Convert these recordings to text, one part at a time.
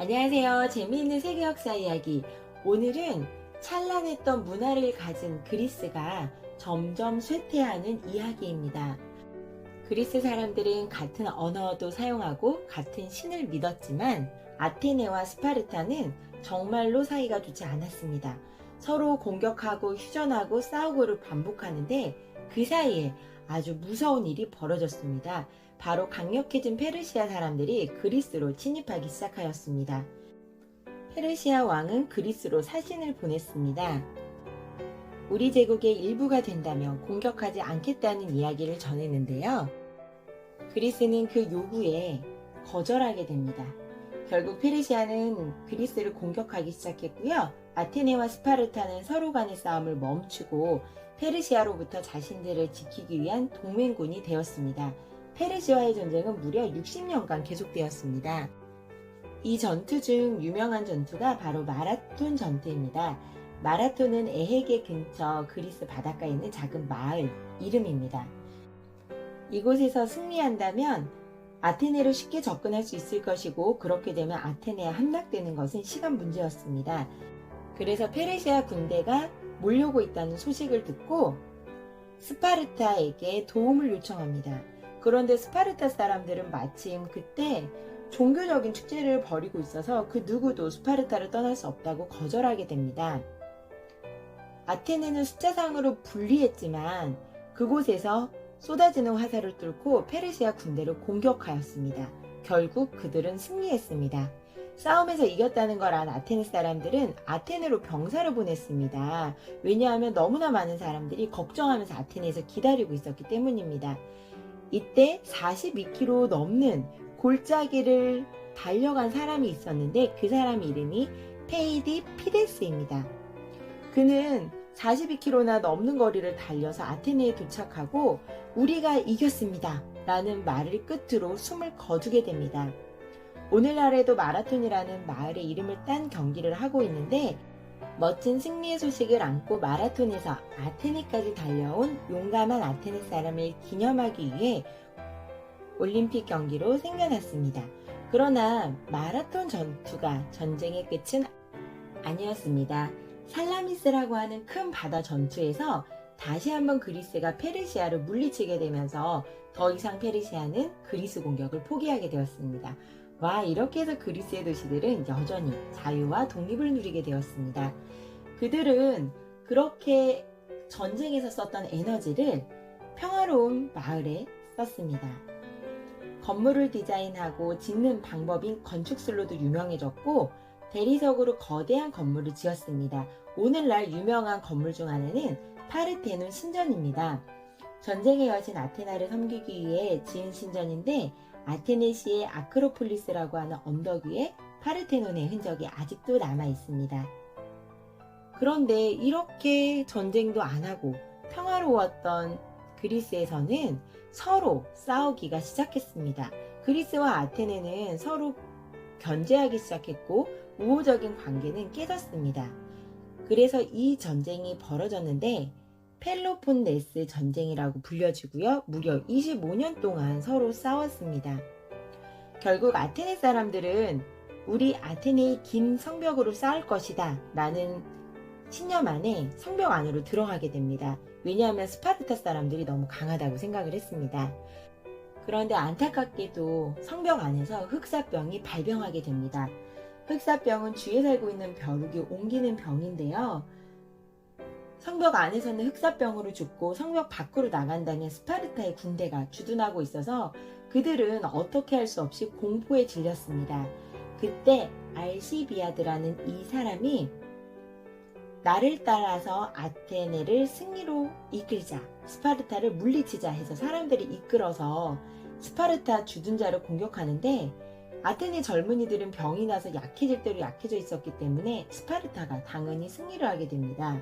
안녕하세요. 재미있는 세계 역사 이야기. 오늘은 찬란했던 문화를 가진 그리스가 점점 쇠퇴하는 이야기입니다. 그리스 사람들은 같은 언어도 사용하고 같은 신을 믿었지만 아테네와 스파르타는 정말로 사이가 좋지 않았습니다. 서로 공격하고 휴전하고 싸우고를 반복하는데 그 사이에 아주 무서운 일이 벌어졌습니다. 바로 강력해진 페르시아 사람들이 그리스로 침입하기 시작하였습니다. 페르시아 왕은 그리스로 사신을 보냈습니다. 우리 제국의 일부가 된다면 공격하지 않겠다는 이야기를 전했는데요. 그리스는 그 요구에 거절하게 됩니다. 결국 페르시아는 그리스를 공격하기 시작했고요. 아테네와 스파르타는 서로 간의 싸움을 멈추고 페르시아로부터 자신들을 지키기 위한 동맹군이 되었습니다. 페르시아의 전쟁은 무려 60년간 계속되었습니다. 이 전투 중 유명한 전투가 바로 마라톤 전투입니다. 마라톤은 에헤게 근처 그리스 바닷가에 있는 작은 마을 이름입니다. 이곳에서 승리한다면 아테네로 쉽게 접근할 수 있을 것이고 그렇게 되면 아테네에 함락되는 것은 시간 문제였습니다. 그래서 페르시아 군대가 몰려오고 있다는 소식을 듣고 스파르타에게 도움을 요청합니다. 그런데 스파르타 사람들은 마침 그때 종교적인 축제를 벌이고 있어서 그 누구도 스파르타를 떠날 수 없다고 거절하게 됩니다. 아테네는 숫자상으로 불리했지만 그곳에서 쏟아지는 화살을 뚫고 페르시아 군대를 공격하였습니다. 결국 그들은 승리했습니다. 싸움에서 이겼다는 걸 안 아테네 사람들은 아테네로 병사를 보냈습니다. 왜냐하면 너무나 많은 사람들이 걱정하면서 아테네에서 기다리고 있었기 때문입니다. 이때 42km 넘는 골짜기를 달려간 사람이 있었는데 그 사람 이름이 페이디 피데스입니다. 그는 42km나 넘는 거리를 달려서 아테네에 도착하고 우리가 이겼습니다. 라는 말을 끝으로 숨을 거두게 됩니다. 오늘날에도 마라톤이라는 마을의 이름을 딴 경기를 하고 있는데 멋진 승리의 소식을 안고 마라톤에서 아테네까지 달려온 용감한 아테네 사람을 기념하기 위해 올림픽 경기로 생겨났습니다. 그러나 마라톤 전투가 전쟁의 끝은 아니었습니다. 살라미스라고 하는 큰 바다 전투에서 다시 한번 그리스가 페르시아를 물리치게 되면서 더 이상 페르시아는 그리스 공격을 포기하게 되었습니다. 와, 이렇게 해서 그리스의 도시들은 여전히 자유와 독립을 누리게 되었습니다. 그들은 그렇게 전쟁에서 썼던 에너지를 평화로운 마을에 썼습니다. 건물을 디자인하고 짓는 방법인 건축술로도 유명해졌고 대리석으로 거대한 건물을 지었습니다. 오늘날 유명한 건물 중 하나는 파르테논 신전입니다. 전쟁의 여신 아테나를 섬기기 위해 지은 신전인데 아테네시의 아크로폴리스라고 하는 언덕 위에 파르테논의 흔적이 아직도 남아 있습니다. 그런데 이렇게 전쟁도 안 하고 평화로웠던 그리스에서는 서로 싸우기가 시작했습니다. 그리스와 아테네는 서로 견제하기 시작했고 우호적인 관계는 깨졌습니다. 그래서 이 전쟁이 벌어졌는데 펠로폰네스 전쟁이라고 불려지고요. 무려 25년 동안 서로 싸웠습니다. 결국 아테네 사람들은 우리 아테네의 긴 성벽으로 싸울 것이다 라는 신념 안에 성벽 안으로 들어가게 됩니다. 왜냐하면 스파르타 사람들이 너무 강하다고 생각을 했습니다. 그런데 안타깝게도 성벽 안에서 흑사병이 발병하게 됩니다. 흑사병은 주위에 살고 있는 벼룩이 옮기는 병인데요. 성벽 안에서는 흑사병으로 죽고 성벽 밖으로 나간다면 스파르타의 군대가 주둔하고 있어서 그들은 어떻게 할 수 없이 공포에 질렸습니다. 그때 알시비아드라는 이 사람이 나를 따라서 아테네를 승리로 이끌자, 스파르타를 물리치자 해서 사람들이 이끌어서 스파르타 주둔자를 공격하는데 아테네 젊은이들은 병이 나서 약해질 대로 약해져 있었기 때문에 스파르타가 당연히 승리를 하게 됩니다.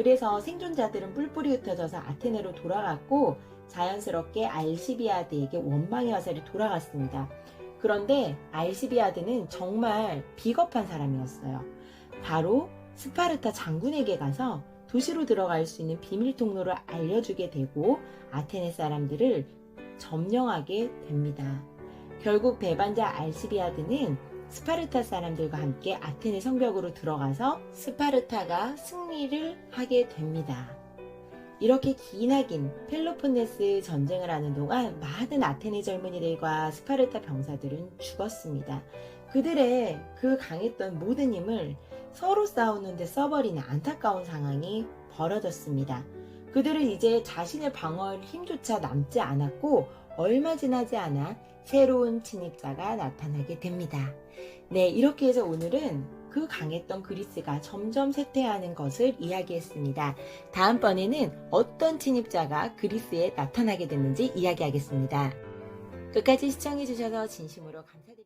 그래서 생존자들은 뿔뿔이 흩어져서 아테네로 돌아갔고 자연스럽게 알시비아드에게 원망의 화살이 돌아갔습니다. 그런데 알시비아드는 정말 비겁한 사람이었어요. 바로 스파르타 장군에게 가서 도시로 들어갈 수 있는 비밀 통로를 알려주게 되고 아테네 사람들을 점령하게 됩니다. 결국 배반자 알시비아드는 스파르타 사람들과 함께 아테네 성벽으로 들어가서 스파르타가 승리를 하게 됩니다. 이렇게 기나긴 펠로폰네스 전쟁을 하는 동안 많은 아테네 젊은이들과 스파르타 병사들은 죽었습니다. 그들의 그 강했던 모든 힘을 서로 싸우는데 써버리는 안타까운 상황이 벌어졌습니다. 그들은 이제 자신을 방어할 힘조차 남지 않았고 얼마 지나지 않아 새로운 침입자가 나타나게 됩니다. 네, 이렇게 해서 오늘은 그 강했던 그리스가 점점 쇠퇴하는 것을 이야기했습니다. 다음번에는 어떤 침입자가 그리스에 나타나게 됐는지 이야기하겠습니다. 끝까지 시청해주셔서 진심으로 감사드립니다.